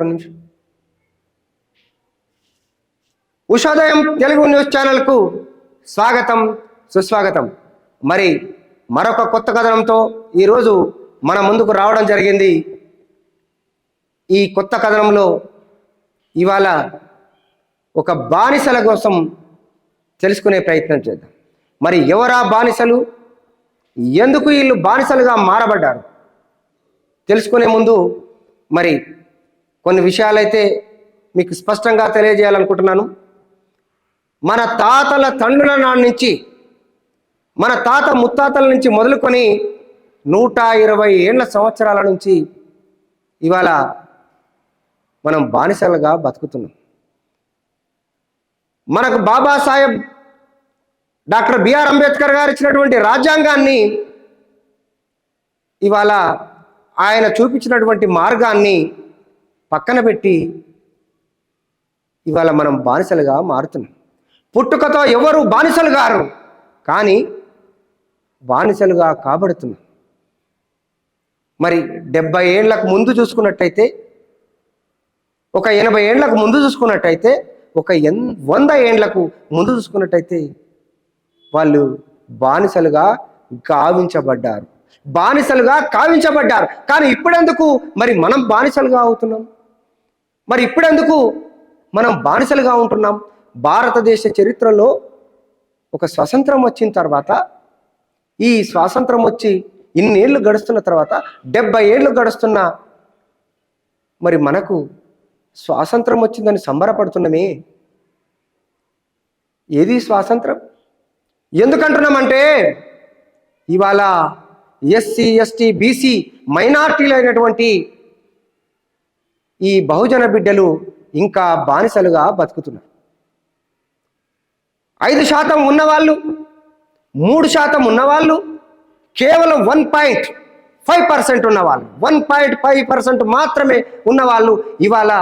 ఒక్క నిమిషం. ఉషోదయం తెలుగు న్యూస్ ఛానల్కు స్వాగతం సుస్వాగతం. మరి మరొక కొత్త కథనంతో ఈరోజు మన ముందుకు రావడం జరిగింది. ఈ కొత్త కథనంలో ఇవాళ ఒక బానిసల కోసం తెలుసుకునే ప్రయత్నం చేద్దాం. మరి ఎవరా బానిసలు? ఎందుకు వీళ్ళు బానిసలుగా మారబడ్డారు? తెలుసుకునే ముందు మరి కొన్ని విషయాలైతే మీకు స్పష్టంగా తెలియజేయాలనుకుంటున్నాను. మన తాతల తండ్రుల నాటి నుంచి మన తాత ముత్తాతల నుంచి మొదలుకొని నూట ఇరవై ఏళ్ళ సంవత్సరాల నుంచి ఇవాళ మనం బానిసలుగా బతుకుతున్నాం. మనకు బాబాసాహెబ్ డాక్టర్ బిఆర్ అంబేద్కర్ గారు ఇచ్చినటువంటి రాజ్యాంగాన్ని ఇవాళ ఆయన చూపించినటువంటి మార్గాన్ని పక్కన పెట్టి ఇవాళ మనం బానిసలుగా మారుతున్నాం. పుట్టుకతో ఎవరు బానిసలు గారు? కానీ బానిసలుగా కాబడుతున్నాం. మరి డెబ్బై ఏళ్ళకు ముందు చూసుకున్నట్టయితే ఒక ఎనభై ఏళ్ళకు ముందు చూసుకున్నట్టయితే ఒక ఎన్ వంద ఏండ్లకు ముందు చూసుకున్నట్టయితే వాళ్ళు బానిసలుగా గావించబడ్డారు. బానిసలుగా కావించబడ్డారు. కానీ ఇప్పుడెందుకు? మరి మనం బానిసలుగా అవుతున్నాం. మరి ఇప్పుడెందుకు మనం బానిసలుగా ఉంటున్నాం? భారతదేశ చరిత్రలో ఒక స్వతంత్రం వచ్చిన తర్వాత ఈ స్వాతంత్రం వచ్చి ఇన్నేళ్ళు గడుస్తున్న తర్వాత డెబ్బై ఏళ్ళు గడుస్తున్న మరి మనకు స్వాతంత్రం వచ్చిందని సంబరపడుతున్నామే? ఏది స్వాతంత్రం? ఎందుకంటున్నామంటే ఇవాళ ఎస్సీ ఎస్టీ బీసీ మైనార్టీలు అయినటువంటి ఈ బహుజన బిడ్డలు ఇంకా బానిసలుగా బతుకుతున్నారు. ఐదు శాతం ఉన్నవాళ్ళు మూడు శాతం ఉన్నవాళ్ళు కేవలం వన్ పాయింట్ ఫైవ్ పర్సెంట్ ఉన్నవాళ్ళు వన్ పాయింట్ ఫైవ్ పర్సెంట్ మాత్రమే ఉన్నవాళ్ళు ఇవాళ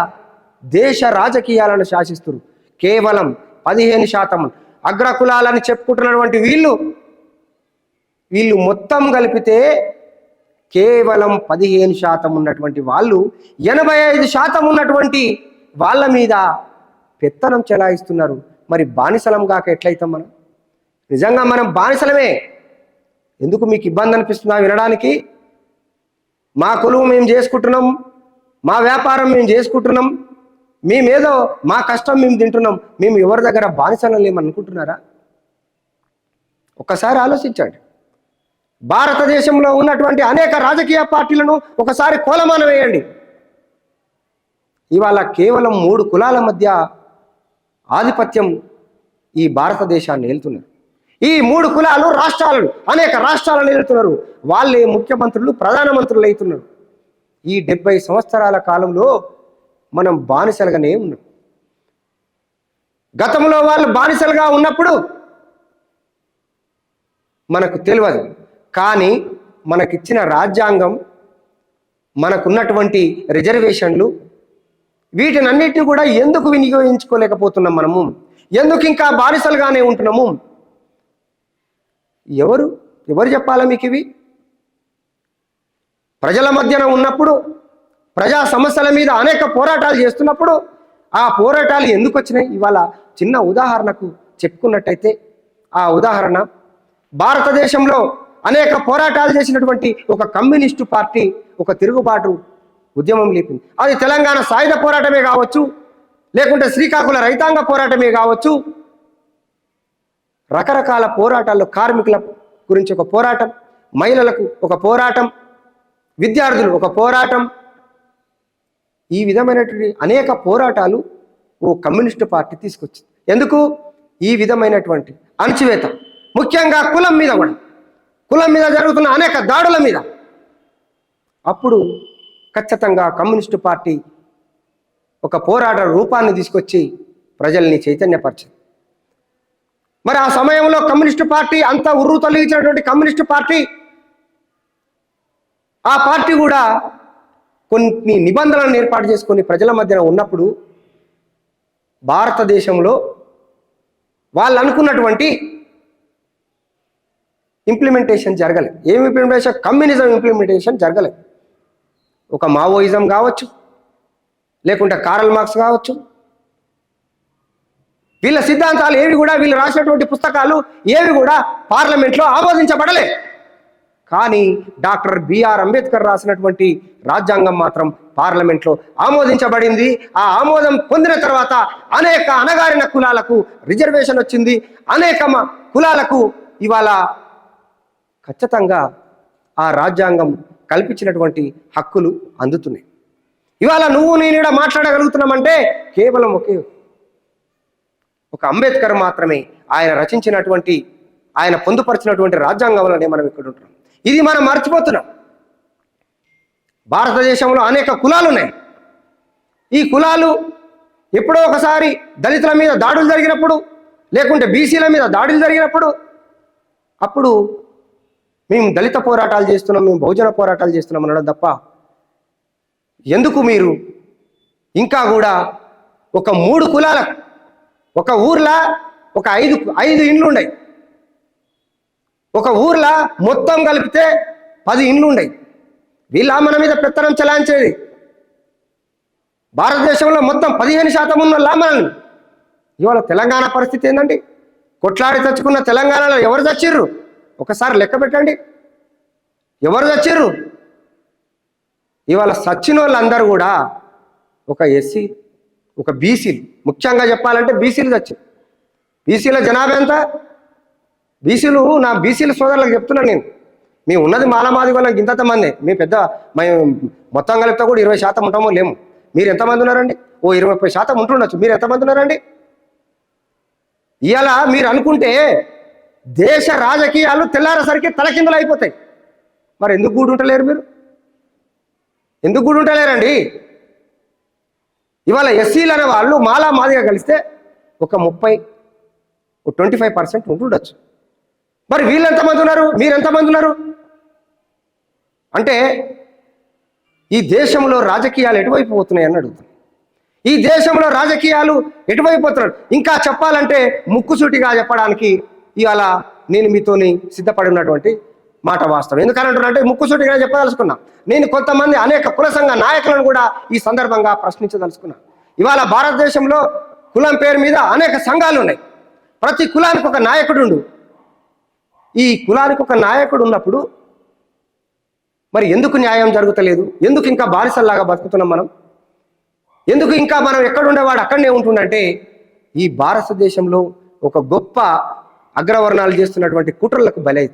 దేశ రాజకీయాలను శాసిస్తున్నారు కేవలం పదిహేను శాతం అగ్రకులాలని చెప్పుకుంటున్నటువంటి వీళ్ళు వీళ్ళు మొత్తం కలిపితే కేవలం పదిహేను శాతం ఉన్నటువంటి వాళ్ళు ఎనభై ఐదు శాతం ఉన్నటువంటి వాళ్ళ మీద పెత్తనం చెలాయిస్తున్నారు. మరి బానిసలం కాక ఎట్లయితాం మనం? నిజంగా మనం బానిసలమే. ఎందుకు మీకు ఇబ్బంది అనిపిస్తుందా వినడానికి? మా కొలువు మేము చేసుకుంటున్నాం మా వ్యాపారం మేము చేసుకుంటున్నాం మేమేదో మా కష్టం మేము తింటున్నాం మేము ఎవరి దగ్గర బానిసలం లేమనుకుంటున్నారా ఒక్కసారి ఆలోచించండి. భారతదేశంలో ఉన్నటువంటి అనేక రాజకీయ పార్టీలను ఒకసారి కోలమానం వేయండి. ఇవాళ కేవలం మూడు కులాల మధ్య ఆధిపత్యం ఈ భారతదేశాన్ని ఏలుతున్నారు ఈ మూడు కులాలు రాష్ట్రాలను అనేక రాష్ట్రాలను ఏలుతున్నారు వాళ్ళే ముఖ్యమంత్రులు ప్రధానమంత్రులు అవుతున్నారు. ఈ డెబ్బై సంవత్సరాల కాలంలో మనం బానిసలుగానే ఉన్నాం. గతంలో వాళ్ళు బానిసలుగా ఉన్నప్పుడు మనకు తెలియదు. కానీ మనకిచ్చిన రాజ్యాంగం మనకున్నటువంటి రిజర్వేషన్లు వీటినన్నిటిని కూడా ఎందుకు వినియోగించుకోలేకపోతున్నాం మనము? ఎందుకు ఇంకా బానిసలుగానే ఉంటున్నాము? ఎవరు? ఎవరు చెప్పాలా మీకు ఇవి ప్రజల మధ్యన ఉన్నప్పుడు ప్రజా సమస్యల మీద అనేక పోరాటాలు చేస్తున్నప్పుడు ఆ పోరాటాలు ఎందుకు వచ్చినాయి ఇవాళ చిన్న ఉదాహరణకు చెప్పుకున్నట్టయితే ఆ ఉదాహరణ భారతదేశంలో అనేక పోరాటాలు చేసినటువంటి ఒక కమ్యూనిస్టు పార్టీ ఒక తిరుగుబాటు ఉద్యమం లేపింది. అది తెలంగాణ సాయుధ పోరాటమే కావచ్చు లేకుంటే శ్రీకాకుళ రైతాంగ పోరాటమే కావచ్చు. రకరకాల పోరాటాల్లో కార్మికుల గురించి ఒక పోరాటం మహిళలకు ఒక పోరాటం విద్యార్థులు ఒక పోరాటం. ఈ విధమైనటువంటి అనేక పోరాటాలు ఓ కమ్యూనిస్టు పార్టీ తీసుకొచ్చింది. ఎందుకు? ఈ విధమైనటువంటి అణచివేత ముఖ్యంగా కులం మీద కూడా. కులం మీద జరుగుతున్న అనేక దాడుల మీద. అప్పుడు ఖచ్చితంగా కమ్యూనిస్టు పార్టీ ఒక పోరాట రూపాన్ని తీసుకొచ్చి ప్రజల్ని చైతన్యపరిచింది. మరి ఆ సమయంలో కమ్యూనిస్టు పార్టీ అంత ఉర్రు తొలగించినటువంటి కమ్యూనిస్టు పార్టీ ఆ పార్టీ కూడా కొన్ని నిబంధనలను ఏర్పాటు చేసుకొని ప్రజల మధ్యన ఉన్నప్పుడు భారతదేశంలో వాళ్ళు అనుకున్నటువంటి ఇంప్లిమెంటేషన్ జరగలేదు ఏం ఇంప్లిమెంటేషన్ కమ్యూనిజం ఇంప్లిమెంటేషన్ జరగలేదు ఒక మావోయిజం కావచ్చు లేకుంటే కారల్ మార్క్స్ కావచ్చు. వీళ్ళ సిద్ధాంతాలు ఏవి కూడా వీళ్ళు రాసినటువంటి పుస్తకాలు ఏవి కూడా పార్లమెంట్లో ఆమోదించబడలే. కానీ డాక్టర్ బిఆర్ అంబేద్కర్ రాసినటువంటి రాజ్యాంగం మాత్రం పార్లమెంట్లో ఆమోదించబడింది. ఆ ఆమోదం పొందిన తర్వాత అనేక అణగారిన కులాలకు రిజర్వేషన్ వచ్చింది. అనేక మ- కులాలకు ఇవాళ ఖచ్చితంగా ఆ రాజ్యాంగం కల్పించినటువంటి హక్కులు అందుతున్నాయి. ఇవాళ నువ్వు నేను మాట్లాడగలుగుతున్నామంటే కేవలం ఒకే ఒక అంబేద్కర్ మాత్రమే ఆయన రచించినటువంటి ఆయన పొందుపరిచినటువంటి రాజ్యాంగం వల్లనే మనం ఇక్కడ ఉంటున్నాం. ఇది మనం మర్చిపోతున్నాం. భారతదేశంలో అనేక కులాలు ఉన్నాయి. ఈ కులాలు ఎప్పుడో ఒకసారి దళితుల మీద దాడులు జరిగినప్పుడు లేకుంటే బీసీల మీద దాడులు జరిగినప్పుడు అప్పుడు మేము దళిత పోరాటాలు చేస్తున్నాం మేము బహుజన పోరాటాలు చేస్తున్నాం అనడం తప్ప ఎందుకు మీరు ఇంకా కూడా ఒక మూడు కులాల ఒక ఊర్లో ఒక ఐదు ఐదు ఇండ్లు ఉన్నాయి ఒక ఊర్లో మొత్తం కలిపితే పది ఇండ్లు ఉన్నాయి వీళ్ళ మన మీద పెత్తనం చెలాయించేది. భారతదేశంలో మొత్తం పదిహేను శాతం ఉన్న లామనని ఇవాళ తెలంగాణ పరిస్థితి ఏంటండి కొట్లాడి తెచ్చుకున్న తెలంగాణలో ఎవరు చచ్చిర్రు? ఒకసారి లెక్క పెట్టండి. ఎవరు వచ్చారు ఇవాళ సచ్చిన వాళ్ళందరూ కూడా ఒక ఎస్సీ ఒక బీసీలు. ముఖ్యంగా చెప్పాలంటే బీసీలు చచ్చారు బీసీల జనాభా ఎంత? బీసీలు నా బీసీల సోదరులకు చెప్తున్నాను నేను. మేము ఉన్నది మాలమాది వాళ్ళకి ఇంత మంది. మీ పెద్ద మేము మొత్తం కలిపితే కూడా ఇరవై శాతం ఉంటామో లేము. మీరు ఎంతమంది ఉన్నారండి? ఓ ఇరవై శాతం ఉంటుండొచ్చు. మీరు ఎంతమంది ఉన్నారండి? ఇవాళ మీరు అనుకుంటే దేశ రాజకీయాలు తెల్లారేసరికి తలకిందులు అయిపోతాయి. మరి ఎందుకు గూడు ఉంటలేరు మీరు? ఎందుకు గూడు ఉంటలేరండి? ఇవాళ ఎస్సీలు అనే వాళ్ళు మాలా మాదిగా కలిస్తే ఒక ముప్పై ట్వంటీ ఫైవ్ పర్సెంట్ ఉంటుండొచ్చు. మరి వీళ్ళు ఎంతమంది ఉన్నారు? మీరు ఎంతమంది ఉన్నారు? అంటే ఈ దేశంలో రాజకీయాలు ఎటువైపు పోతున్నాయి అని అడుగుతాను ఈ దేశంలో రాజకీయాలు ఎటువైపు పోతున్నాడు ఇంకా చెప్పాలంటే ముక్కుసూటిగా చెప్పడానికి ఇవాళ నేను మీతోని సిద్ధపడి ఉన్నటువంటి మాట వాస్తవం. ఎందుకంటే ముక్కుసూటిగా చెప్పదలుచుకున్నా. నేను కొంతమంది అనేక కుల సంఘ నాయకులను కూడా ఈ సందర్భంగా ప్రశ్నించదలుచుకున్నా. ఇవాళ భారతదేశంలో కులం పేరు మీద అనేక సంఘాలు ఉన్నాయి. ప్రతి కులానికి ఒక నాయకుడు ఈ కులానికి ఒక నాయకుడు ఉన్నప్పుడు మరి ఎందుకు న్యాయం జరుగుతలేదు? ఎందుకు ఇంకా బానిసల్లాగా బతుకుతున్నాం మనం? ఎందుకు ఇంకా మనం ఎక్కడుండేవాడు అక్కడనే ఉంటుండంటే ఈ భారతదేశంలో ఒక గొప్ప అగ్రవర్ణాలు చేస్తున్నటువంటి కుట్రలకు బలి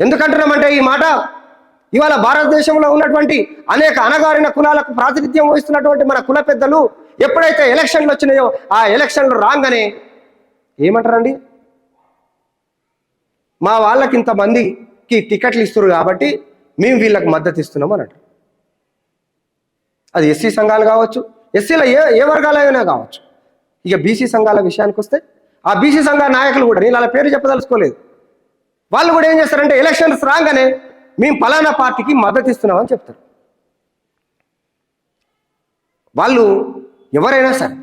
ఎందుకంటున్నామంటే ఈ మాట? ఇవాళ భారతదేశంలో ఉన్నటువంటి అనేక అణగారిన కులాలకు ప్రాతినిధ్యం వహిస్తున్నటువంటి మన కుల పెద్దలు ఎప్పుడైతే ఎలక్షన్లు వచ్చినాయో ఆ ఎలక్షన్లు రాగానే ఏమంటారండి? మా వాళ్ళకి ఇంతమందికి టికెట్లు ఇస్తున్నారు కాబట్టి మేము వీళ్ళకి మద్దతు ఇస్తున్నాం అన్నట్టు అది ఎస్సీ సంఘాలు కావచ్చు ఎస్సీల ఏ ఏ వర్గాలైనా కావచ్చు. ఇక బీసీ సంఘాల విషయానికి వస్తే ఆ బీసీ సంఘ నాయకులు కూడా నేను అలా పేరు చెప్పదలుచుకోలేదు. వాళ్ళు కూడా ఏం చేస్తారంటే ఎలక్షన్స్ రాగానే మేము పలానా పార్టీకి మద్దతు ఇస్తున్నామని చెప్తారు. వాళ్ళు ఎవరైనా సరే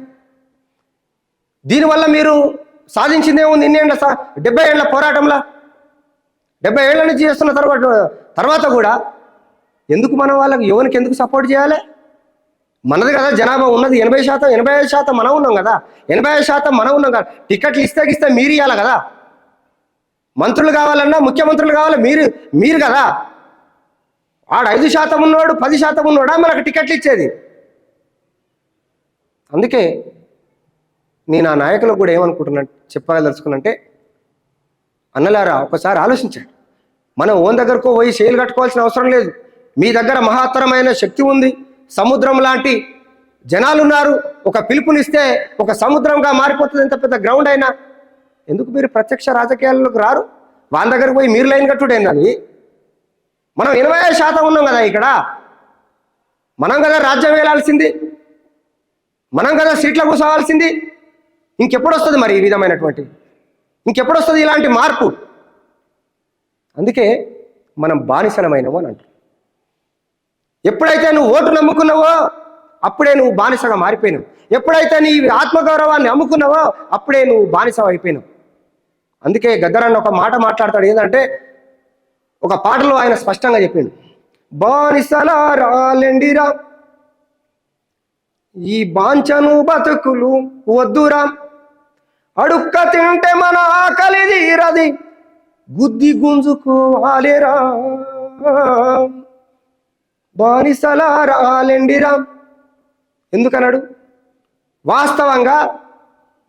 దీనివల్ల మీరు సాధించింది ఏముంది? ఇన్ని ఏళ్ళ సా డెబ్బై ఏళ్ళ పోరాటంలో? డెబ్బై ఏళ్ళ నుంచి చేస్తున్న తర్వాత తర్వాత కూడా ఎందుకు మనం వాళ్ళకి ఎవరికి ఎందుకు సపోర్ట్ చేయాలి? మనది కదా జనాభా ఉన్నది. ఎనభై శాతం ఎనభై ఐదు శాతం మనం ఉన్నాం కదా. ఎనభై ఐదు శాతం మనం ఉన్నాం కదా. టికెట్లు ఇస్తే ఇస్తే మీరు ఇవ్వాలి కదా? మంత్రులు కావాలన్నా ముఖ్యమంత్రులు కావాలి? మీరు మీరు కదా. ఆడు ఐదు శాతం ఉన్నాడు పది శాతం ఉన్నాడా మనకు టికెట్లు ఇచ్చేది. అందుకే నేను ఆ నాయకులకు కూడా ఏమనుకుంటున్నా చెప్పదలుచుకున్నంటే అన్నలారా ఒకసారి ఆలోచించండి. మనం ఓన్ దగ్గరకు పోయి చేలు కట్టుకోవాల్సిన అవసరం లేదు. మీ దగ్గర మహత్తరమైన శక్తి ఉంది. సముద్రం లాంటి జనాలు ఉన్నారు ఒక పిలుపునిస్తే ఒక సముద్రంగా మారిపోతుంది. ఎంత పెద్ద గ్రౌండ్ అయినా. ఎందుకు మీరు ప్రత్యక్ష రాజకీయాల్లోకి రారు? వాళ్ళ దగ్గరకు పోయి మీరు లైన్ కట్టుడేంది అది మనం ఎనభై ఐదు శాతం ఉన్నాం కదా ఇక్కడ. మనం కదా రాజ్యం వేలాల్సింది. మనం కదా సీట్ల కూర్చోవాల్సింది ఇంకెప్పుడు వస్తుంది మరి ఈ విధమైనటువంటి? ఇంకెప్పుడు వస్తుంది ఇలాంటి మార్పు? అందుకే మనం బానిసలమైనము అని అంటారు ఎప్పుడైతే నువ్వు ఓటు నమ్ముకున్నావో అప్పుడే నువ్వు బానిసగా మారిపోయినావు. ఎప్పుడైతే నీ ఆత్మగౌరవాన్ని అమ్ముకున్నావో అప్పుడే నువ్వు బానిస అయిపోయినావు. అందుకే గద్దరన్న ఒక మాట మాట్లాడతాడు. ఏంటంటే ఒక పాటలో ఆయన స్పష్టంగా చెప్పిండు. బానిసల రాలెండిరా ఈ బాంచను బతుకులు వద్దురా అడుక్క తింటే మన ఆకలి తీరది. గుద్ది గుంజుకోవాలిరా బానిసలారాలెండిరా ఎందుకన్నాడు? వాస్తవంగా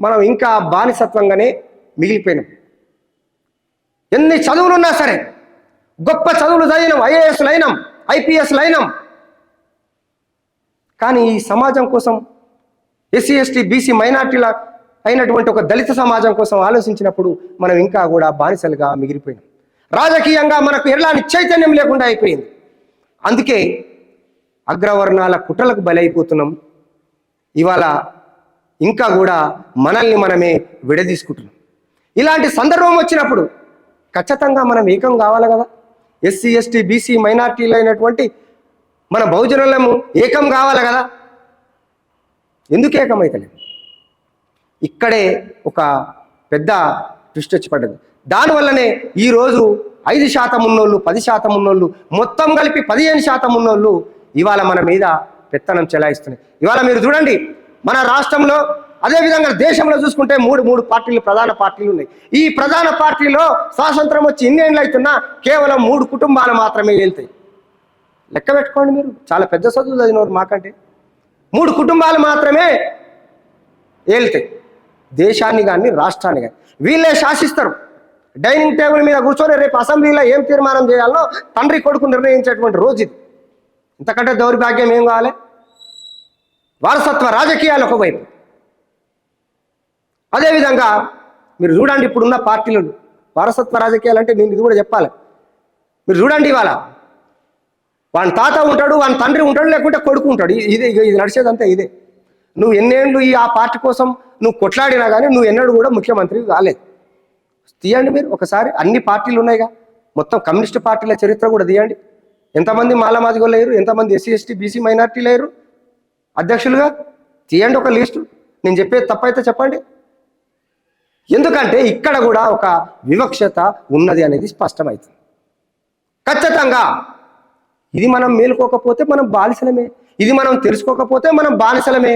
మనం ఇంకా బానిసత్వంగానే మిగిలిపోయినాం. ఎన్ని చదువులు ఉన్నా సరే గొప్ప చదువులు చదివినాం ఐఏఎస్లు అయినాం ఐపీఎస్లు అయినాం. కానీ ఈ సమాజం కోసం ఎస్సీ ఎస్టీ బీసీ మైనార్టీల అయినటువంటి ఒక దళిత సమాజం కోసం ఆలోచించినప్పుడు మనం ఇంకా కూడా బానిసలుగా మిగిలిపోయినాం. రాజకీయంగా మనకు ఎలాంటి చైతన్యం లేకుండా అయిపోయింది. అందుకే అగ్రవర్ణాల కుట్రలకు బలైపోతున్నాం. ఇవాళ ఇంకా కూడా మనల్ని మనమే విడదీసుకుంటున్నాం. ఇలాంటి సందర్భం వచ్చినప్పుడు ఖచ్చితంగా మనం ఏకం కావాలి కదా. ఎస్సీ ఎస్టీ బీసీ మైనార్టీలు అయినటువంటి మన బహుజనులము ఏకం కావాలి కదా. ఎందుకు ఏకమైతలేదు ఇక్కడే ఒక పెద్ద ట్విస్ట్ వచ్చి పడ్డది. దానివల్లనే ఈరోజు ఐదు శాతం ఉన్నోళ్ళు పది శాతం ఉన్నోళ్ళు మొత్తం కలిపి పదిహేను శాతం ఉన్నోళ్ళు ఇవాళ మన మీద పెత్తనం చెలాయిస్తున్నాయి. ఇవాళ మీరు చూడండి మన రాష్ట్రంలో అదేవిధంగా దేశంలో చూసుకుంటే మూడు మూడు పార్టీలు ప్రధాన పార్టీలు ఉన్నాయి. ఈ ప్రధాన పార్టీలో స్వాతంత్రం వచ్చి ఇన్నేళ్ళు అవుతున్నా కేవలం మూడు కుటుంబాలు మాత్రమే వెళ్తాయి. లెక్క పెట్టుకోండి మీరు చాలా పెద్ద చదువు చదివినవారు మాకంటే. మూడు కుటుంబాలు మాత్రమే ఏళ్తాయి దేశాన్ని కానీ రాష్ట్రాన్ని కానీ వీళ్ళే శాసిస్తారు. డైనింగ్ టేబుల్ మీద కూర్చొని రేపు అసెంబ్లీలో ఏం తీర్మానం చేయాలో తండ్రి కొడుకు నిర్ణయించేటువంటి రోజు ఇది. ఇంతకంటే దౌర్భాగ్యం ఏం కావాలి? వారసత్వ రాజకీయాలు ఒకవైపు. అదేవిధంగా మీరు చూడండి ఇప్పుడున్న పార్టీలు వారసత్వ రాజకీయాలు అంటే నేను ఇది కూడా చెప్పాలి. మీరు చూడండి ఇవాళ వాని తాత ఉంటాడు వాని తండ్రి ఉంటాడు లేకుంటే కొడుకు ఉంటాడు. ఇది ఇగ ఇది నడిచేదంతా ఇదే. నువ్వు ఎన్నేళ్ళు ఈ ఆ పార్టీ కోసం నువ్వు కొట్లాడినా కానీ నువ్వు ఎన్నడూ కూడా ముఖ్యమంత్రి కాలేదు. తీయండి మీరు. ఒకసారి అన్ని పార్టీలు ఉన్నాయిగా. మొత్తం కమ్యూనిస్ట్ పార్టీల చరిత్ర కూడా తీయండి. ఎంతమంది మాలమాదిగోళ్ళు లేరు? ఎంతమంది ఎస్సీ ఎస్టీ బీసీ మైనార్టీ లేరు? అధ్యక్షులుగా తీయండి ఒక లిస్టు. నేను చెప్పేది తప్పైతే చెప్పండి. ఎందుకంటే ఇక్కడ కూడా ఒక వివక్షత ఉన్నది అనేది స్పష్టమవుతుంది ఖచ్చితంగా ఇది మనం మేలుకోకపోతే మనం బానిసలమే. ఇది మనం తెలుసుకోకపోతే మనం బానిసలమే.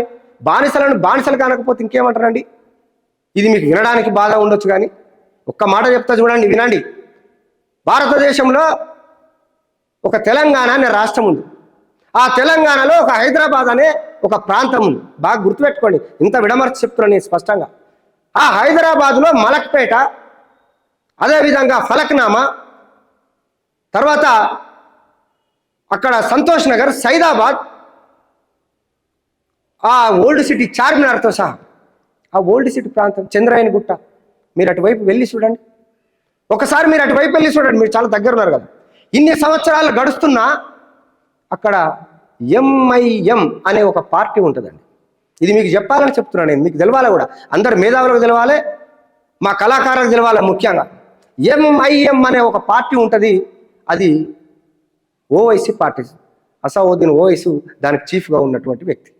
బానిసలను బానిసలు కానకపోతే ఇంకేమంటారండి? ఇది మీకు వినడానికి బాధ ఉండొచ్చు కానీ. ఒక్క మాట చెప్తా చూడండి వినండి. భారతదేశంలో ఒక తెలంగాణ అనే రాష్ట్రం ఉంది. ఆ తెలంగాణలో ఒక హైదరాబాద్ అనే ఒక ప్రాంతం ఉంది. బాగా గుర్తుపెట్టుకోండి ఇంత విడమర్చి చెప్తున్నాను నేను స్పష్టంగా. ఆ హైదరాబాద్లో మలక్పేట అదేవిధంగా ఫలక్నామా తర్వాత అక్కడ సంతోష్ నగర్ సైదాబాద్ ఆ ఓల్డ్ సిటీ చార్మినార్తో సహా. ఆ ఓల్డ్ సిటీ ప్రాంతం చంద్రాయని గుట్ట మీరు అటువైపు వెళ్ళి చూడండి. ఒకసారి మీరు అటువైపు వెళ్ళి చూడండి. మీరు చాలా దగ్గర ఉన్నారు కదా. ఇన్ని సంవత్సరాలు గడుస్తున్నా అక్కడ ఎంఐఎం అనే ఒక పార్టీ ఉంటుందండి. ఇది మీకు చెప్పాలని చెప్తున్నాను నేను. మీకు తెలవాలి కూడా? అందరు మేధావులకు తెలవాలి మా కళాకారులకు తెలవాలి ముఖ్యంగా? ఎంఐఎం అనే ఒక పార్టీ ఉంటుంది. అది ఓవైసీ పార్టీ. అసౌద్దీన్ ఓవైసు దానికి చీఫ్గా ఉన్నటువంటి వ్యక్తి.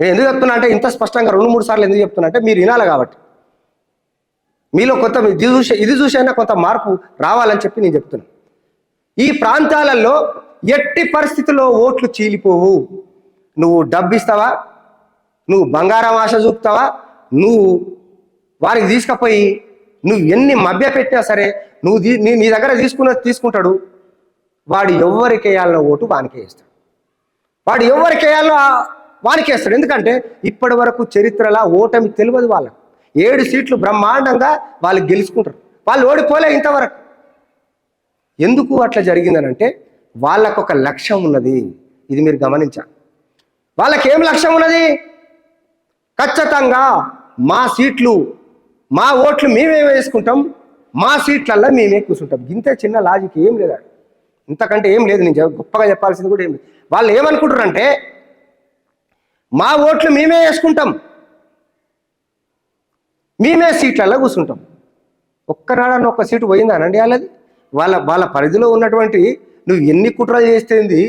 నేను ఎందుకు చెప్తున్నా అంటే ఇంత స్పష్టంగా రెండు మూడు సార్లు ఎందుకు చెప్తున్నా అంటే మీరు వినాలి కాబట్టి. మీలో కొంత ఇది చూసి ఇది చూసైనా కొంత మార్పు రావాలని చెప్పి నేను చెప్తున్నా. ఈ ప్రాంతాలలో ఎట్టి పరిస్థితుల్లో ఓట్లు చీలిపోవు. నువ్వు డబ్బు ఇస్తావా నువ్వు బంగారం ఆశ చూపుతావా? నువ్వు వారికి తీసుకుపోయి నువ్వు ఎన్ని మభ్య పెట్టినా సరే నువ్వు నీ నీ దగ్గర తీసుకున్న తీసుకుంటాడు. వాడు ఎవరికి వేయాలన్న ఓటు వానికే వేస్తాడు. వాడు ఎవరికి వేయాలో వానికే వేస్తాడు. ఎందుకంటే ఇప్పటి వరకు చరిత్రలో ఓటమి తెలియదు వాళ్ళకు. ఏడు సీట్లు బ్రహ్మాండంగా వాళ్ళు గెలుచుకుంటారు. వాళ్ళు ఓడిపోలే ఇంతవరకు. ఎందుకు అట్లా జరిగిందనంటే వాళ్ళకు ఒక లక్ష్యం ఉన్నది. ఇది మీరు గమనించాలి. వాళ్ళకి ఏం లక్ష్యం ఉన్నది? ఖచ్చితంగా మా సీట్లు మా ఓట్లు మేమే వేసుకుంటాం. మా సీట్లల్లో మేమే కూర్చుంటాం. ఇంత చిన్న లాజిక్ ఏం లేదా ఇంతకంటే ఏం లేదు. నేను గొప్పగా చెప్పాల్సింది కూడా ఏం లేదు. వాళ్ళు ఏమనుకుంటారంటే మా ఓట్లు మేమే వేసుకుంటాం. మేమే సీట్లలో కూర్చుంటాం. ఒక్కనాడన్న ఒక్క సీటు పోయిందానండి వాళ్ళది? వాళ్ళ వాళ్ళ పరిధిలో ఉన్నటువంటి నువ్వు ఎన్ని కుట్రలు చేస్తేంది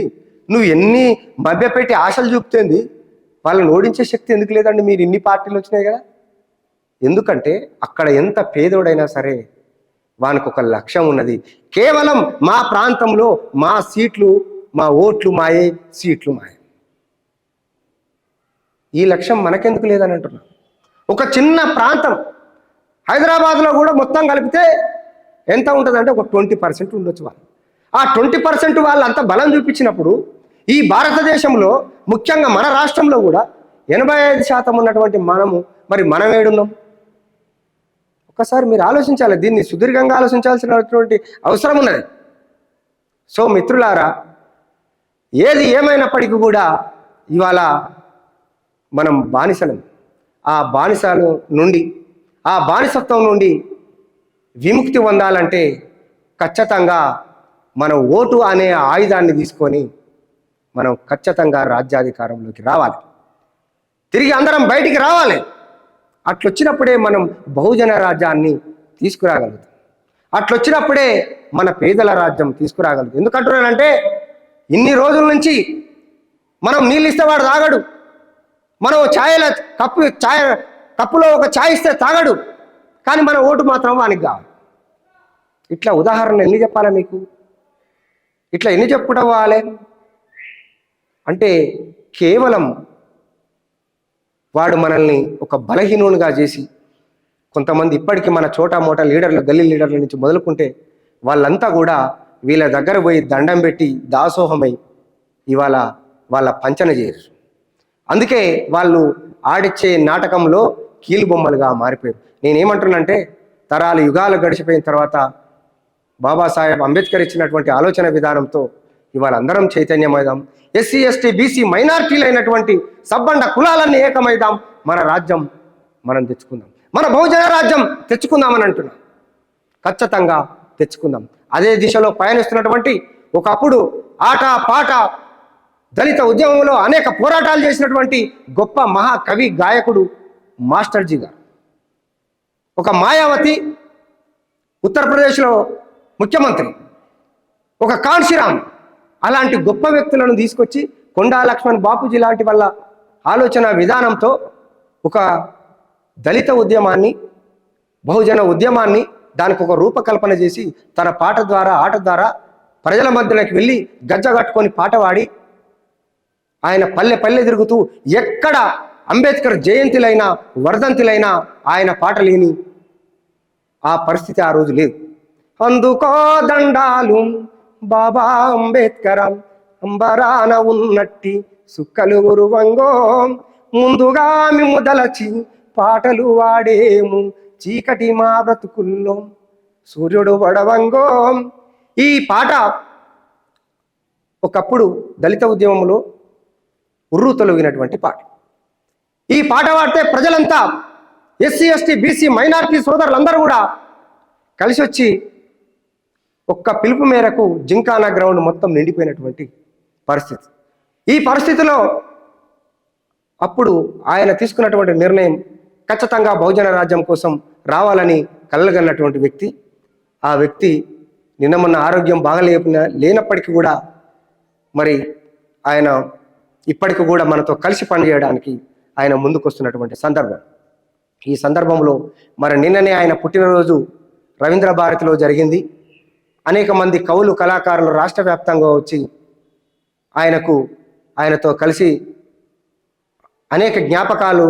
నువ్వు ఎన్ని మభ్యపెట్టి ఆశలు చూపుతేంది వాళ్ళని ఓడించే శక్తి ఎందుకు లేదండి? మీరు ఇన్ని పార్టీలు వచ్చినాయి కదా. ఎందుకంటే అక్కడ ఎంత పేదోడైనా సరే వానికి ఒక లక్ష్యం ఉన్నది. కేవలం మా ప్రాంతంలో మా సీట్లు మా ఓట్లు మాయే సీట్లు మాయే. ఈ లక్ష్యం మనకెందుకు లేదని అంటున్నా ఒక చిన్న ప్రాంతం. హైదరాబాద్లో కూడా మొత్తం కలిపితే ఎంత ఉంటుందంటే ఒక ట్వంటీ పర్సెంట్ ఉండొచ్చు వాళ్ళు. ఆ ట్వంటీ పర్సెంట్ వాళ్ళు అంత బలం చూపించినప్పుడు ఈ భారతదేశంలో ముఖ్యంగా మన రాష్ట్రంలో కూడా ఎనభై ఐదు శాతం ఉన్నటువంటి మనము మరి మనం ఏడున్నాం? ఒక్కసారి మీరు ఆలోచించాలి. దీన్ని సుదీర్ఘంగా ఆలోచించాల్సినటువంటి అవసరం ఉన్నది. సో మిత్రులారా ఏది ఏమైనప్పటికీ కూడా ఇవాళ మనం బానిసలం. ఆ బానిసల నుండి ఆ బానిసత్వం నుండి విముక్తి పొందాలంటే ఖచ్చితంగా మన ఓటు అనే ఆయుధాన్ని తీసుకొని మనం ఖచ్చితంగా రాజ్యాధికారంలోకి రావాలి. తిరిగి అందరం బయటికి రావాలి. అట్లొచ్చినప్పుడే మనం బహుజన రాజ్యాన్ని తీసుకురాగలుగుతాం. అట్లొచ్చినప్పుడే మన పేదల రాజ్యం తీసుకురాగలుగుతాం. ఎందుకంటున్నానంటే ఇన్ని రోజుల నుంచి మనం నీళ్ళు ఇస్తే వాడు తాగడు. మనం ఛాయల కప్పు ఛాయ కప్పులో ఒక ఛాయ్ ఇస్తే తాగడు. కానీ మన ఓటు మాత్రం వానికి కావాలి. ఇట్లా ఉదాహరణ ఎన్ని చెప్పాలా మీకు? ఇట్లా ఎన్ని చెప్పుకుంటా పోవాలి? అంటే కేవలం వాడు మనల్ని ఒక బలహీనునిగా చేసి కొంతమంది ఇప్పటికీ మన చోటా మోటా లీడర్లు గల్లీ లీడర్ల నుంచి మొదలుకుంటే వాళ్ళంతా కూడా వీళ్ళ దగ్గర పోయి దండం పెట్టి దాసోహమై ఇవాళ వాళ్ళ పంచన చేయరు. అందుకే వాళ్ళు ఆడిచ్చే నాటకంలో కీలుబొమ్మలుగా మారిపోయారు. నేనేమంటున్నానంటే తరాలు యుగాలు గడిచిపోయిన తర్వాత బాబాసాహెబ్ అంబేద్కర్ ఇచ్చినటువంటి ఆలోచన విధానంతో ఇవాళ అందరం చైతన్యమైదాం ఎస్సీ ఎస్టీ బీసీ మైనార్టీలు అయినటువంటి సబ్బండ కులాలన్నీ ఏకమైదాం మన రాజ్యం మనం తెచ్చుకుందాం. మన బహుజన రాజ్యం తెచ్చుకుందామని అంటున్నాం. ఖచ్చితంగా తెచ్చుకుందాం. అదే దిశలో పయనిస్తున్నటువంటి ఒకప్పుడు ఆట పాట దళిత ఉద్యమంలో అనేక పోరాటాలు చేసినటువంటి గొప్ప మహాకవి గాయకుడు మాస్టర్జీ గారు. ఒక మాయావతి ఉత్తరప్రదేశ్లో ముఖ్యమంత్రి. ఒక కాన్షిరామ్ అలాంటి గొప్ప వ్యక్తులను తీసుకొచ్చి కొండా లక్ష్మణ్ బాపూజీ లాంటి వాళ్ళ ఆలోచన విధానంతో ఒక దళిత ఉద్యమాన్ని బహుజన ఉద్యమాన్ని దానికి ఒక రూపకల్పన చేసి తన పాట ద్వారా ఆట ద్వారా ప్రజల మధ్యలోకి వెళ్ళి గజ్జ కట్టుకొని పాట పాడి ఆయన పల్లె పల్లె తిరుగుతూ ఎక్కడ అంబేద్కర్ జయంతిలైనా వర్ధంతిలైనా ఆయన పాట లేని ఆ పరిస్థితి ఆ రోజు లేదు. అందుకో దండాలు బాబా అంబేద్కర్ అంబరాన ఉన్నట్టి సుక్కలు గురువంగో ముందుగా మేము పాటలు వాడేము చీకటి మా బ్రతుకుల్లో సూర్యుడు వడవంగో. ఈ పాట ఒకప్పుడు దళిత ఉద్యమంలో ఉర్రు తొలగినటువంటి పాట. ఈ పాట పాడితే ప్రజలంతా ఎస్సీ ఎస్టీ బీసీ మైనార్టీ సోదరులందరూ కూడా కలిసి వచ్చి ఒక్క పిలుపు మేరకు జింకానా గ్రౌండ్ మొత్తం నిండిపోయినటువంటి పరిస్థితి. ఈ పరిస్థితిలో అప్పుడు ఆయన తీసుకున్నటువంటి నిర్ణయం ఖచ్చితంగా బహుజన రాజ్యం కోసం రావాలని కలగన్నటువంటి వ్యక్తి. ఆ వ్యక్తి నిన్న మొన్న ఆరోగ్యం బాగలేపిన లేనప్పటికీ కూడా మరి ఆయన ఇప్పటికి కూడా మనతో కలిసి పనిచేయడానికి ఆయన ముందుకొస్తున్నటువంటి సందర్భం. ఈ సందర్భంలో మరి నిన్ననే ఆయన పుట్టినరోజు రవీంద్ర భారతిలో జరిగింది. అనేక మంది కవులు కళాకారులు రాష్ట్ర వ్యాప్తంగా వచ్చి ఆయనకు ఆయనతో కలిసి అనేక జ్ఞాపకాలు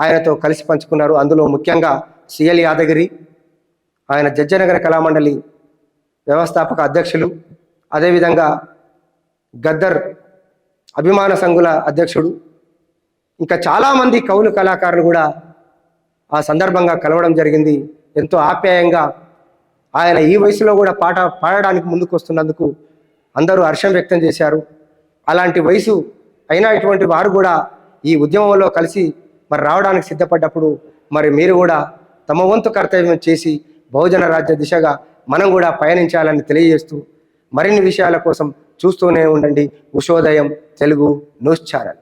ఆయనతో కలిసి పంచుకున్నారు. అందులో ముఖ్యంగా సిఎల్ యాదగిరి ఆయన జడ్జనగర కళామండలి వ్యవస్థాపక అధ్యక్షులు. అదేవిధంగా గద్దర్ అభిమాన సంఘుల అధ్యక్షుడు. ఇంకా చాలామంది కవులు కళాకారులు కూడా ఆ సందర్భంగా కలవడం జరిగింది. ఎంతో ఆప్యాయంగా ఆయన ఈ వయసులో కూడా పాట పాడడానికి ముందుకు వస్తున్నందుకు అందరూ హర్షం వ్యక్తం చేశారు. అలాంటి వయసు అయినా ఇటువంటి వారు కూడా ఈ ఉద్యమంలో కలిసి మరి రావడానికి సిద్ధపడ్డప్పుడు మరి మీరు కూడా తమ వంతు కర్తవ్యం చేసి బహుజన రాజ్య దిశగా మనం కూడా పయనించాలని తెలియజేస్తూ మరిన్ని విషయాల కోసం చూస్తూనే ఉండండి ఉషోదయం తెలుగు న్యూస్ ఛానల్.